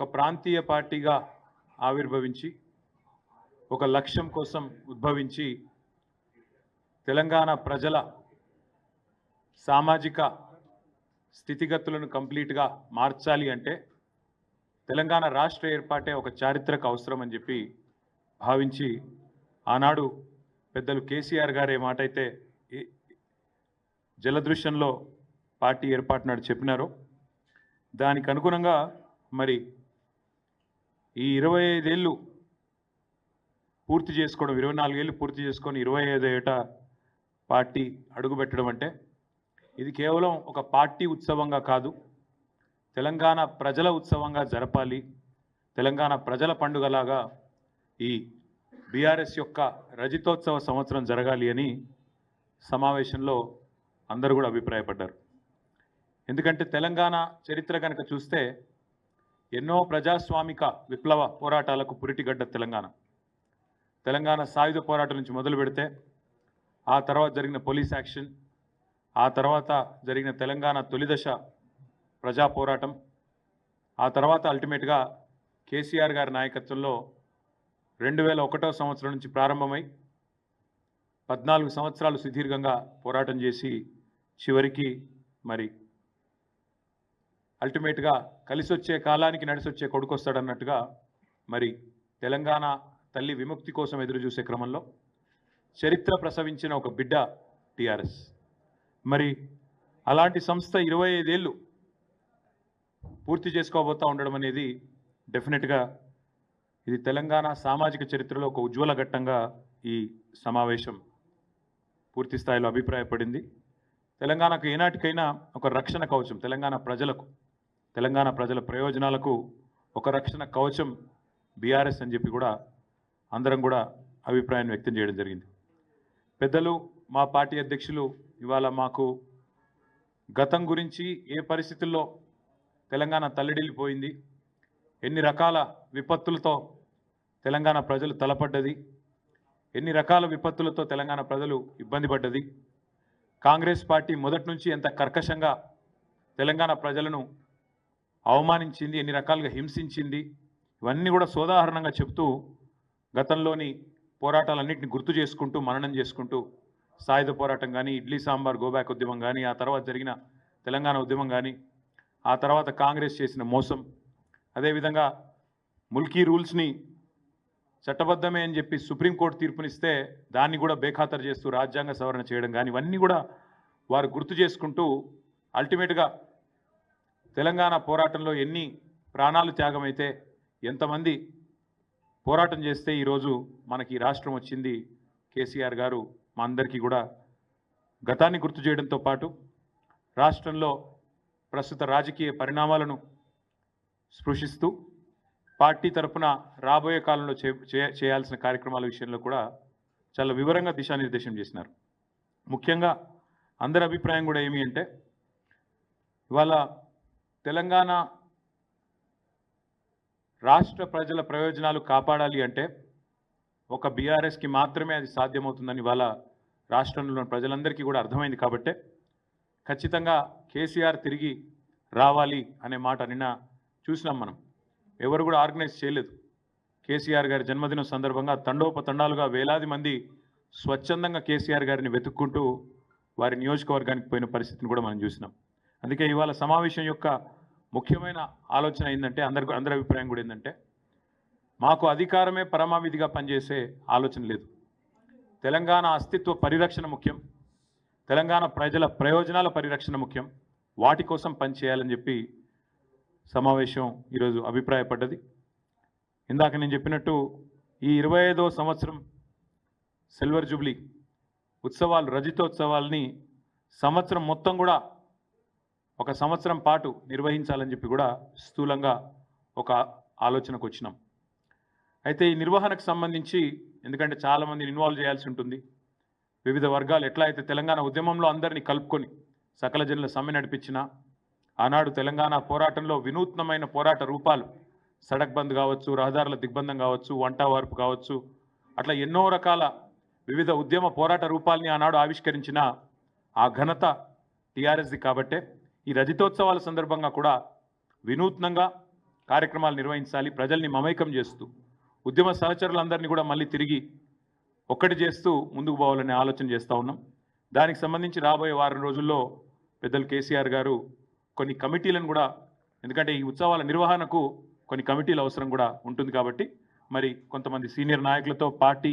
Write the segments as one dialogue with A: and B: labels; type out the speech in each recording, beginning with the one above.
A: ఒక ప్రాంతీయ పార్టీగా ఆవిర్భవించి ఒక లక్ష్యం కోసం ఉద్భవించి తెలంగాణ ప్రజల సామాజిక స్థితిగతులను కంప్లీట్గా మార్చాలి అంటే తెలంగాణ రాష్ట్ర ఏర్పాటే ఒక చారిత్రక అవసరం అని చెప్పి భావించి ఆనాడు పెద్దలు కేసీఆర్ గారు ఏ మాట అయితే జలదృశ్యంలో పార్టీ ఏర్పాటునాడు చెప్పినారో దానికి అనుగుణంగా మరి ఈ ఇరవై ఐదేళ్ళు పూర్తి చేసుకోవడం ఇరవై నాలుగేళ్ళు పూర్తి చేసుకొని ఇరవై ఐదు ఏట పార్టీ అడుగుపెట్టడం అంటే ఇది కేవలం ఒక పార్టీ ఉత్సవంగా కాదు. తెలంగాణ ప్రజల ఉత్సవంగా జరపాలి. తెలంగాణ ప్రజల పండుగలాగా ఈ బీఆర్ఎస్ యొక్క రజితోత్సవ సంవత్సరం జరగాలి అని సమావేశంలో అందరూ కూడా అభిప్రాయపడ్డారు. ఎందుకంటే తెలంగాణ చరిత్ర కనుక చూస్తే ఎన్నో ప్రజాస్వామిక విప్లవ పోరాటాలకు పురిటిగడ్డ తెలంగాణ. తెలంగాణ సాయుధ పోరాటం నుంచి మొదలు పెడితే ఆ తర్వాత జరిగిన పోలీస్ యాక్షన్ ఆ తర్వాత జరిగిన తెలంగాణ తొలిదశ ప్రజా పోరాటం ఆ తర్వాత అల్టిమేట్గా కేసీఆర్ గారి నాయకత్వంలో రెండు వేల ఒకటో సంవత్సరం నుంచి ప్రారంభమై పద్నాలుగు సంవత్సరాలు సుదీర్ఘంగా పోరాటం చేసి చివరికి మరి అల్టిమేట్గా కలిసి వచ్చే కాలానికి నడిసొచ్చే కొడుకు వస్తాడన్నట్టుగా మరి తెలంగాణ తల్లి విముక్తి కోసం ఎదురు చూసే క్రమంలో చరిత్ర ప్రసవించిన ఒక బిడ్డ టిఆర్ఎస్. మరి అలాంటి సంస్థ ఇరవై ఐదేళ్ళు పూర్తి చేసుకోబోతా ఉండడం అనేది డెఫినెట్గా ఇది తెలంగాణ సామాజిక చరిత్రలో ఒక ఉజ్వల ఘట్టంగా ఈ సమావేశం పూర్తి స్థాయిలో అభిప్రాయపడింది. తెలంగాణకు ఏనాటికైనా ఒక రక్షణ కవచం తెలంగాణ ప్రజలకు తెలంగాణ ప్రజల ప్రయోజనాలకు ఒక రక్షణ కవచం బీఆర్ఎస్ అని చెప్పి కూడా అందరం కూడా అభిప్రాయాన్ని వ్యక్తం చేయడం జరిగింది. పెద్దలు మా పార్టీ అధ్యక్షులు ఇవాళ మాకు గతం గురించి ఏ పరిస్థితుల్లో తెలంగాణ తల్లడిల్లిపోయింది ఎన్ని రకాల విపత్తులతో తెలంగాణ ప్రజలు తలపడ్డది ఎన్ని రకాల విపత్తులతో తెలంగాణ ప్రజలు ఇబ్బంది పడ్డది కాంగ్రెస్ పార్టీ మొదటి నుంచి ఎంత కర్కశంగా తెలంగాణ ప్రజలను అవమానించింది ఎన్ని రకాలుగా హింసించింది ఇవన్నీ కూడా సోదాహరణంగా చెప్తూ గతంలోని పోరాటాలన్నింటినీ గుర్తు చేసుకుంటూ మననం చేసుకుంటూ సాయుధ పోరాటం కానీ ఇడ్లీ సాంబార్ గోబ్యాక్ ఉద్యమం కానీ ఆ తర్వాత జరిగిన తెలంగాణ ఉద్యమం కానీ ఆ తర్వాత కాంగ్రెస్ చేసిన మోసం అదేవిధంగా ముల్కీ రూల్స్ని చట్టబద్ధమే అని చెప్పి సుప్రీంకోర్టు తీర్పునిస్తే దాన్ని కూడా బేఖాతరు చేస్తూ రాజ్యాంగ సవరణ చేయడం కానీ ఇవన్నీ కూడా వారు గుర్తు చేసుకుంటూ అల్టిమేట్గా తెలంగాణ పోరాటంలో ఎన్ని ప్రాణాలు త్యాగమైతే ఎంతమంది పోరాటం చేస్తే ఈరోజు మనకి ఈ రాష్ట్రం వచ్చింది? కేసీఆర్ గారు మా అందరికీ కూడా గతాన్ని గుర్తు చేయడంతో పాటు రాష్ట్రంలో ప్రస్తుత రాజకీయ పరిణామాలను స్పృశిస్తూ పార్టీ తరఫున రాబోయే కాలంలో చే చే- చేయాల్సిన కార్యక్రమాల విషయంలో కూడా చాలా వివరంగా దిశానిర్దేశం చేసినారు. ముఖ్యంగా అందరి అభిప్రాయం కూడా ఏమి అంటే ఇవాళ తెలంగాణ రాష్ట్ర ప్రజల ప్రయోజనాలు కాపాడాలి అంటే ఒక బీఆర్ఎస్కి మాత్రమే అది సాధ్యమవుతుందని ఇవాళ రాష్ట్రంలోని ప్రజలందరికీ కూడా అర్థమైంది కాబట్టే ఖచ్చితంగా కేసీఆర్ తిరిగి రావాలి అనే మాట నిన్న చూసినాం మనం. ఎవరు కూడా ఆర్గనైజ్ చేయలేదు. కేసీఆర్ గారి జన్మదినం సందర్భంగా తండోపతండాలుగా వేలాది మంది స్వచ్ఛందంగా కేసీఆర్ గారిని వెతుక్కుంటూ వారి నియోజకవర్గానికి పోయిన పరిస్థితిని కూడా మనం చూసినాం. అందుకే ఇవాళ సమావేశం యొక్క ముఖ్యమైన ఆలోచన ఏంటంటే అందరి అందరి అభిప్రాయం కూడా ఏంటంటే మాకు అధికారమే పరమావిధిగా పనిచేసే ఆలోచన లేదు. తెలంగాణ అస్తిత్వ పరిరక్షణ ముఖ్యం. తెలంగాణ ప్రజల ప్రయోజనాల పరిరక్షణ ముఖ్యం. వాటి కోసం పనిచేయాలని చెప్పి సమావేశం ఈరోజు అభిప్రాయపడ్డది. ఇందాక నేను చెప్పినట్టు ఈ ఇరవై ఐదో సంవత్సరం సిల్వర్ జూబ్లీ ఉత్సవాలు రజితోత్సవాల్ని సంవత్సరం మొత్తం కూడా ఒక సంవత్సరం పాటు నిర్వహించాలని చెప్పి కూడా స్థూలంగా ఒక ఆలోచనకు వచ్చినాం. అయితే ఈ నిర్వహణకు సంబంధించి ఎందుకంటే చాలామందిని ఇన్వాల్వ్ చేయాల్సి ఉంటుంది. వివిధ వర్గాలు ఎట్లా అయితే తెలంగాణ ఉద్యమంలో అందరినీ కలుపుకొని సకల జనుల సమ్మె నడిపించిన ఆనాడు తెలంగాణ పోరాటంలో వినూత్నమైన పోరాట రూపాలు సడక్ బంద్ కావచ్చు రహదారుల దిగ్బంధం కావచ్చు వంట వార్పు కావచ్చు అట్లా ఎన్నో రకాల వివిధ ఉద్యమ పోరాట రూపాల్ని ఆనాడు ఆవిష్కరించిన ఆ ఘనత టీఆర్ఎస్ది కాబట్టే ఈ రజతోత్సవాల సందర్భంగా కూడా వినూత్నంగా కార్యక్రమాలు నిర్వహించాలి ప్రజల్ని మమైకం చేస్తూ ఉద్యమ సహచరులందరినీ కూడా మళ్ళీ తిరిగి ఒక్కటి చేస్తూ ముందుకు పోవాలనే ఆలోచన చేస్తూ ఉన్నాం. దానికి సంబంధించి రాబోయే వారం రోజుల్లో పెద్దలు కేసీఆర్ గారు కొన్ని కమిటీలను కూడా ఎందుకంటే ఈ ఉత్సవాల నిర్వహణకు కొన్ని కమిటీల అవసరం కూడా ఉంటుంది కాబట్టి మరి కొంతమంది సీనియర్ నాయకులతో పార్టీ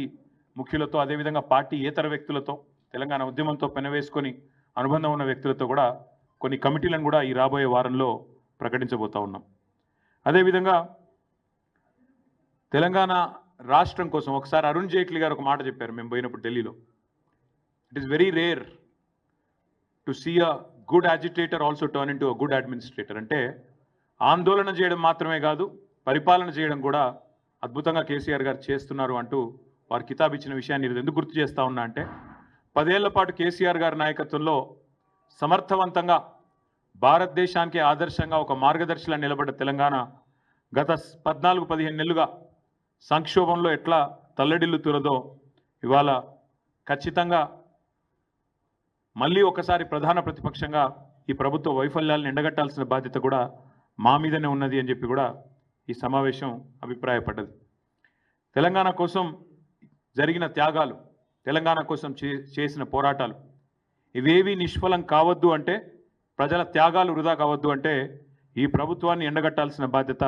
A: ముఖ్యులతో అదేవిధంగా పార్టీ ఏతర వ్యక్తులతో తెలంగాణ ఉద్యమంతో పెనవేసుకొని అనుబంధం ఉన్న వ్యక్తులతో కూడా కొన్ని కమిటీలను కూడా ఈ రాబోయే వారంలో ప్రకటించబోతా ఉన్నాం. అదేవిధంగా తెలంగాణ రాష్ట్రం కోసం ఒకసారి అరుణ్ జైట్లీ గారు ఒక మాట చెప్పారు మేము పోయినప్పుడు ఢిల్లీలో. It is very rare to see a good agitator also turn in to a good administrator అంటే ఆందోళన చేయడం మాత్రమే కాదు పరిపాలన చేయడం కూడా అద్భుతంగా కేసీఆర్ గారు చేస్తున్నారు అంటూ వారు కితాబిచ్చిన విషయాన్ని ఇది ఎందుకు గుర్తు చేస్తా ఉన్నా అంటే పదేళ్ళ పాటు కేసీఆర్ గారి నాయకత్వంలో సమర్థవంతంగా భారతదేశానికి ఆదర్శంగా ఒక మార్గదర్శిలా నిలబడ్డ తెలంగాణ గత పద్నాలుగు పదిహేను నెలలుగా సంక్షోభంలో ఎట్లా తల్లడిల్లుతురదో ఇవాళ ఖచ్చితంగా మళ్ళీ ఒకసారి ప్రధాన ప్రతిపక్షంగా ఈ ప్రభుత్వ వైఫల్యాలను ఎండగట్టాల్సిన బాధ్యత కూడా మా మీదనే ఉన్నది అని చెప్పి కూడా ఈ సమావేశం అభిప్రాయపడ్డది. తెలంగాణ కోసం జరిగిన త్యాగాలు తెలంగాణ కోసం చే- చేసిన పోరాటాలు ఇవేవి నిష్ఫలం కావద్దు అంటే ప్రజల త్యాగాలు వృధా కావద్దు అంటే ఈ ప్రభుత్వాన్ని ఎండగట్టాల్సిన బాధ్యత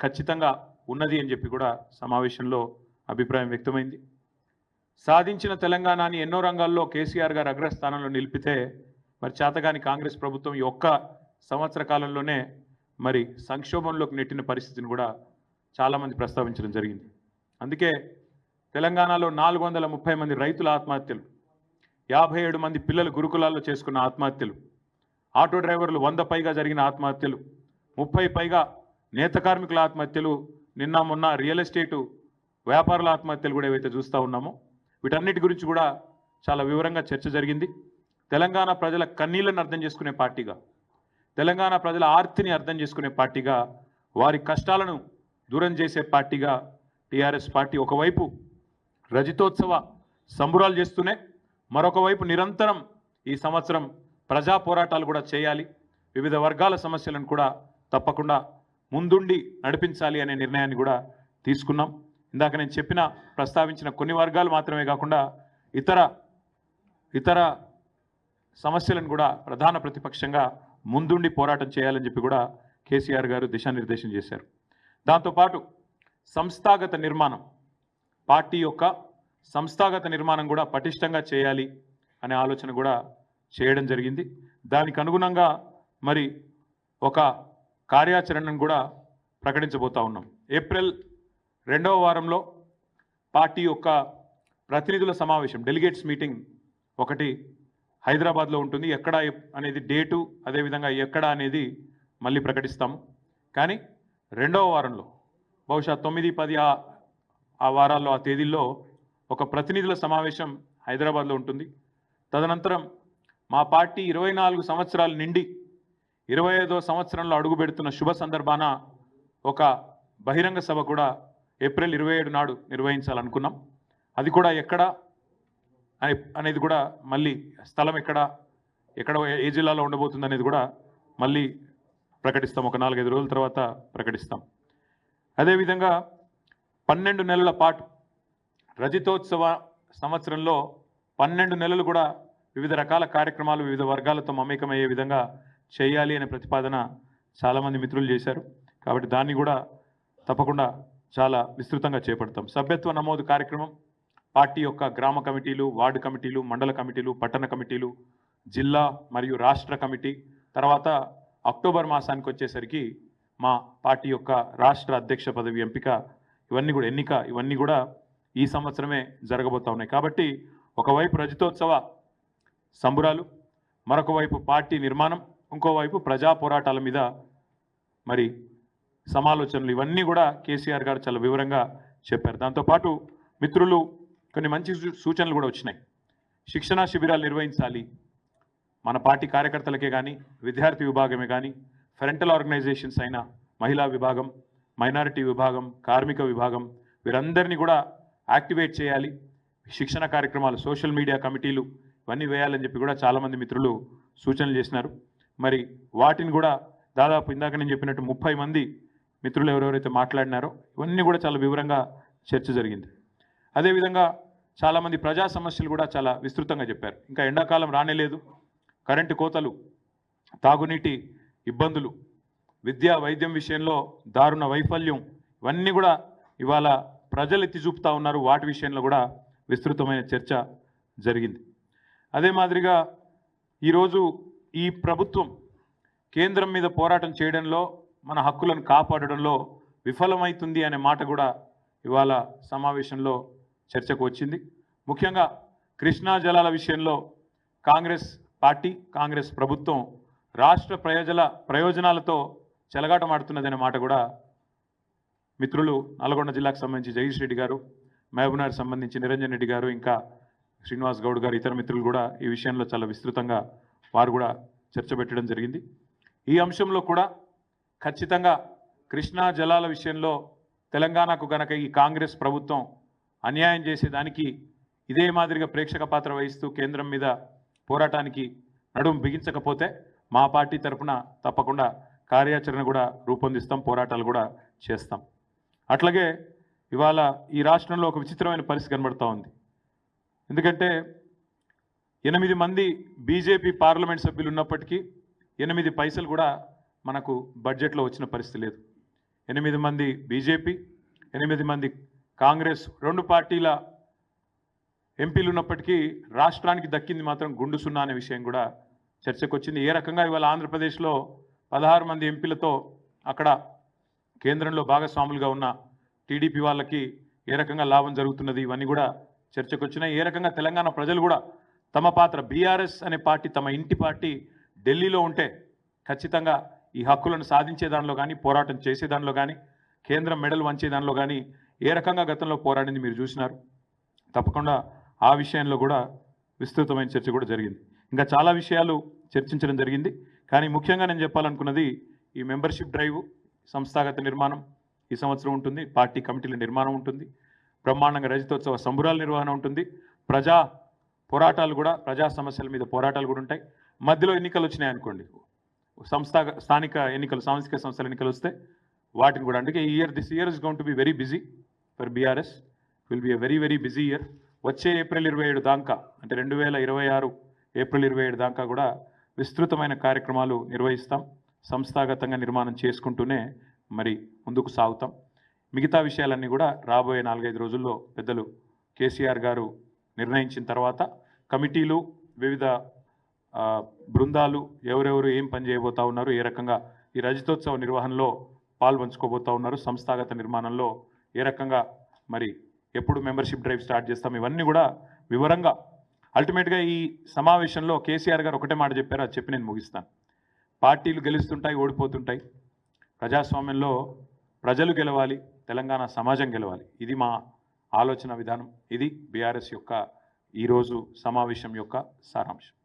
A: ఖచ్చితంగా ఉన్నది అని చెప్పి కూడా సమావేశంలో అభిప్రాయం వ్యక్తమైంది. సాధించిన తెలంగాణని ఎన్నో రంగాల్లో కేసీఆర్ గారు అగ్రస్థానంలో నిలిపితే మరి చేతగాని కాంగ్రెస్ ప్రభుత్వం ఈ ఒక్క సంవత్సర కాలంలోనే మరి సంక్షోభంలోకి నెట్టిన పరిస్థితిని కూడా చాలామంది ప్రస్తావించడం జరిగింది. అందుకే తెలంగాణలో నాలుగు వందల ముప్పై మంది రైతుల ఆత్మహత్యలు. యాభై ఏడు మంది పిల్లలు గురుకులాల్లో చేసుకున్న ఆత్మహత్యలు. ఆటో డ్రైవర్లు వంద పైగా జరిగిన ఆత్మహత్యలు. ముప్పై పైగా నేత కార్మికుల ఆత్మహత్యలు. నిన్న మొన్న రియల్ ఎస్టేటు వ్యాపారుల ఆత్మహత్యలు కూడా ఏవైతే చూస్తూ ఉన్నామో వీటన్నిటి గురించి కూడా చాలా వివరంగా చర్చ జరిగింది. తెలంగాణ ప్రజల కన్నీళ్ళను అర్థం చేసుకునే పార్టీగా తెలంగాణ ప్రజల ఆర్తిని అర్థం చేసుకునే పార్టీగా వారి కష్టాలను దూరం చేసే పార్టీగా టీఆర్ఎస్ పార్టీ ఒకవైపు రజతోత్సవ సంబురాలు చేస్తూనే మరొక వైపు నిరంతరం ఈ సంవత్సరం ప్రజా పోరాటాలు కూడా చేయాలి. వివిధ వర్గాల సమస్యలను కూడా తప్పకుండా ముందుండి నడిపించాలి అనే నిర్ణయాన్ని కూడా తీసుకున్నాం. ఇందాక నేను చెప్పిన ప్రస్తావించిన కొన్ని వర్గాలు మాత్రమే కాకుండా ఇతర ఇతర సమస్యలను కూడా ప్రధాన ప్రతిపక్షంగా ముందుండి పోరాటం చేయాలని చెప్పి కూడా కేసీఆర్ గారు దిశానిర్దేశం చేశారు. దాంతోపాటు సంస్థాగత నిర్మాణం పార్టీ యొక్క సంస్థాగత నిర్మాణం కూడా పటిష్టంగా చేయాలి అనే ఆలోచన కూడా చేయడం జరిగింది. దానికి అనుగుణంగా మరి ఒక కార్యాచరణను కూడా ప్రకటించబోతా ఉన్నాం. ఏప్రిల్ రెండవ వారంలో పార్టీ యొక్క ప్రతినిధుల సమావేశం డెలిగేట్స్ మీటింగ్ ఒకటి హైదరాబాద్లో ఉంటుంది. ఎక్కడ అనేది డేటు అదేవిధంగా ఎక్కడ అనేది మళ్ళీ ప్రకటిస్తాము. కానీ రెండవ వారంలో బహుశా తొమ్మిది పది ఆ ఆ వారాల్లో ఆ తేదీల్లో ఒక ప్రతినిధుల సమావేశం హైదరాబాద్లో ఉంటుంది. తదనంతరం మా పార్టీ ఇరవై నాలుగు సంవత్సరాలు నిండి ఇరవై ఐదో సంవత్సరంలో అడుగు పెడుతున్న శుభ సందర్భాన ఒక బహిరంగ సభ కూడా ఏప్రిల్ ఇరవై ఏడు నాడు నిర్వహించాలనుకున్నాం. అది కూడా ఎక్కడ అనే- అనేది కూడా మళ్ళీ స్థలం ఎక్కడ ఎక్కడ ఏ జిల్లాలో ఉండబోతుంది అనేది కూడా మళ్ళీ ప్రకటిస్తాం. ఒక నాలుగైదు రోజుల తర్వాత ప్రకటిస్తాం. అదేవిధంగా పన్నెండు నెలల పాటు రజతోత్సవ సంవత్సరంలో పన్నెండు నెలలు కూడా వివిధ రకాల కార్యక్రమాలు వివిధ వర్గాలతో మమేకమయ్యే విధంగా చేయాలి అనే ప్రతిపాదన చాలామంది మిత్రులు చేశారు. కాబట్టి దాన్ని కూడా తప్పకుండా చాలా విస్తృతంగా చేపడతాం. సభ్యత్వ నమోదు కార్యక్రమం పార్టీ యొక్క గ్రామ కమిటీలు వార్డు కమిటీలు మండల కమిటీలు పట్టణ కమిటీలు జిల్లా మరియు రాష్ట్ర కమిటీ తర్వాత అక్టోబర్ మాసానికి వచ్చేసరికి మా పార్టీ యొక్క రాష్ట్ర అధ్యక్ష పదవి ఎంపిక ఇవన్నీ కూడా ఎన్నిక ఇవన్నీ కూడా ఈ సంవత్సరమే జరగబోతా ఉన్నాయి. కాబట్టి ఒకవైపు రజతోత్సవ సంబురాలు మరొక వైపు పార్టీ నిర్మాణం ఇంకోవైపు ప్రజా పోరాటాల మీద మరి సమాలోచనలు. ఇవన్నీ కూడా కేసీఆర్ గారు చాలా వివరంగా చెప్పారు. దాంతోపాటు మిత్రులు కొన్ని మంచి సూ- సూచనలు కూడా వచ్చినాయి. శిక్షణా శిబిరాలు నిర్వహించాలి. మన పార్టీ కార్యకర్తలకే కానీ విద్యార్థి విభాగమే కానీ ఫ్రంటల్ ఆర్గనైజేషన్స్ అయిన మహిళా విభాగం మైనారిటీ విభాగం కార్మిక విభాగం వీరందరినీ కూడా యాక్టివేట్ చేయాలి. శిక్షణ కార్యక్రమాలు సోషల్ మీడియా కమిటీలు ఇవన్నీ వేయాలని చెప్పి కూడా చాలామంది మిత్రులు సూచనలు చేసినారు. మరి వాటిని కూడా దాదాపు ఇందాక నేను చెప్పినట్టు ముప్పై మంది మిత్రులు ఎవరెవరైతే మాట్లాడినారో ఇవన్నీ కూడా చాలా వివరంగా చర్చ జరిగింది. అదేవిధంగా చాలామంది ప్రజా సమస్యలు కూడా చాలా విస్తృతంగా చెప్పారు. ఇంకా ఎండాకాలం రానేలేదు కరెంటు కోతలు తాగునీటి ఇబ్బందులు విద్యా వైద్యం విషయంలో దారుణ వైఫల్యం ఇవన్నీ కూడా ఇవాళ ప్రజలు ఎత్తి చూపుతా ఉన్నారు. వాటి విషయంలో కూడా విస్తృతమైన చర్చ జరిగింది. అదే మాదిరిగా ఈరోజు ఈ ప్రభుత్వం కేంద్రం మీద పోరాటం చేయడంలో మన హక్కులను కాపాడడంలో విఫలమవుతుంది అనే మాట కూడా ఇవాళ సమావేశంలో చర్చకు వచ్చింది. ముఖ్యంగా కృష్ణా జలాల విషయంలో కాంగ్రెస్ పార్టీ కాంగ్రెస్ ప్రభుత్వం రాష్ట్ర ప్రయోజన ప్రయోజనాలతో చెలగాటమాడుతున్నదనే మాట కూడా మిత్రులు నల్గొండ జిల్లాకు సంబంధించి జగదీష్ రెడ్డి గారు మహబూబ్నగర్ సంబంధించి నిరంజన్ రెడ్డి గారు ఇంకా శ్రీనివాస్ గౌడ్ గారు ఇతర మిత్రులు కూడా ఈ విషయంలో చాలా విస్తృతంగా వారు కూడా చర్చ పెట్టడం జరిగింది. ఈ అంశంలో కూడా ఖచ్చితంగా కృష్ణా జలాల విషయంలో తెలంగాణకు గనక ఈ కాంగ్రెస్ ప్రభుత్వం అన్యాయం చేసేదానికి ఇదే మాదిరిగా ప్రేక్షక పాత్ర వహిస్తూ కేంద్రం మీద పోరాటానికి నడుం బిగించకపోతే మా పార్టీ తరఫున తప్పకుండా కార్యాచరణ కూడా రూపొందిస్తాం పోరాటాలు కూడా చేస్తాం. అట్లాగే ఇవాళ ఈ రాష్ట్రంలో ఒక విచిత్రమైన పరిస్థితి కనబడుతూ ఉంది. ఎందుకంటే ఎనిమిది మంది బీజేపీ పార్లమెంట్ సభ్యులు ఉన్నప్పటికీ ఎనిమిది పైసలు కూడా మనకు బడ్జెట్లో వచ్చిన పరిస్థితి లేదు. ఎనిమిది మంది బీజేపీ ఎనిమిది మంది కాంగ్రెస్ రెండు పార్టీల ఎంపీలు ఉన్నప్పటికీ రాష్ట్రానికి దక్కింది మాత్రం గుండు సున్నా అనే విషయం కూడా చర్చకు వచ్చింది ఏ రకంగా ఇవాళ ఆంధ్రప్రదేశ్లో పదహారు మంది ఎంపీలతో అక్కడ కేంద్రంలో భాగస్వాములుగా ఉన్న టీడీపీ వాళ్ళకి ఏ రకంగా లాభం జరుగుతున్నది ఇవన్నీ కూడా చర్చకు వచ్చినాయి ఏ రకంగా తెలంగాణ ప్రజలు కూడా తమ పాత్ర బీఆర్ఎస్ అనే పార్టీ తమ ఇంటి పార్టీ ఢిల్లీలో ఉంటే ఖచ్చితంగా ఈ హక్కులను సాధించే దానిలో కానీ పోరాటం చేసే దానిలో కానీ కేంద్రం మెడల్ వంచే దానిలో కానీ ఏ రకంగా గతంలో పోరాడింది మీరు చూసినారు? తప్పకుండా ఆ విషయంలో కూడా విస్తృతమైన చర్చ కూడా జరిగింది. ఇంకా చాలా విషయాలు చర్చించడం జరిగింది. కానీ ముఖ్యంగా నేను చెప్పాలనుకున్నది ఈ మెంబర్షిప్ డ్రైవ్ సంస్థాగత నిర్మాణం ఈ సంవత్సరం ఉంటుంది. పార్టీ కమిటీల నిర్మాణం ఉంటుంది. బ్రహ్మాండంగా రజతోత్సవ సంబురాల నిర్వహణ ఉంటుంది. ప్రజా పోరాటాలు కూడా ప్రజా సమస్యల మీద పోరాటాలు కూడా ఉంటాయి. మధ్యలో ఎన్నికలు వచ్చినాయి అనుకోండి. సంస్థ స్థానిక ఎన్నికలు సాంస్కృతిక సంస్థల ఎన్నికలు వస్తే వాటిని కూడా అందుకే ఈ year this year is going to be very busy for BRS will be a very very busy year వచ్చే ఏప్రిల్ ఇరవై ఏడు దాకా అంటే రెండు వేల ఇరవై ఆరు ఏప్రిల్ ఇరవై ఏడు దాకా కూడా విస్తృతమైన కార్యక్రమాలు నిర్వహిస్తాం. సంస్థాగతంగా నిర్మాణం చేసుకుంటూనే మరి ముందుకు సాగుతాం. మిగతా విషయాలన్నీ కూడా రాబోయే నాలుగైదు రోజుల్లో పెద్దలు కేసీఆర్ గారు నిర్ణయించిన తర్వాత కమిటీలు వివిధ బృందాలు ఎవరెవరు ఏం పని చేయబోతా ఉన్నారు ఏ రకంగా ఈ రజతోత్సవ నిర్వహణలో పాల్పంచుకోబోతా ఉన్నారు సంస్థాగత నిర్మాణంలో ఏ రకంగా మరి ఎప్పుడు మెంబర్షిప్ డ్రైవ్ స్టార్ట్ చేస్తాం ఇవన్నీ కూడా వివరంగా. అల్టిమేట్గా ఈ సమావేశంలో కేసీఆర్ గారు ఒకటే మాట చెప్పారు అది చెప్పి నేను ముగిస్తాను. పార్టీలు గెలుస్తుంటాయి ఓడిపోతుంటాయి. ప్రజాస్వామ్యంలో ప్రజలు గెలవాలి తెలంగాణ సమాజం గెలవాలి. ఇది మా ఆలోచన విధానం. ఇది బీఆర్ఎస్ యొక్క ఈరోజు సమావేశం యొక్క సారాంశం.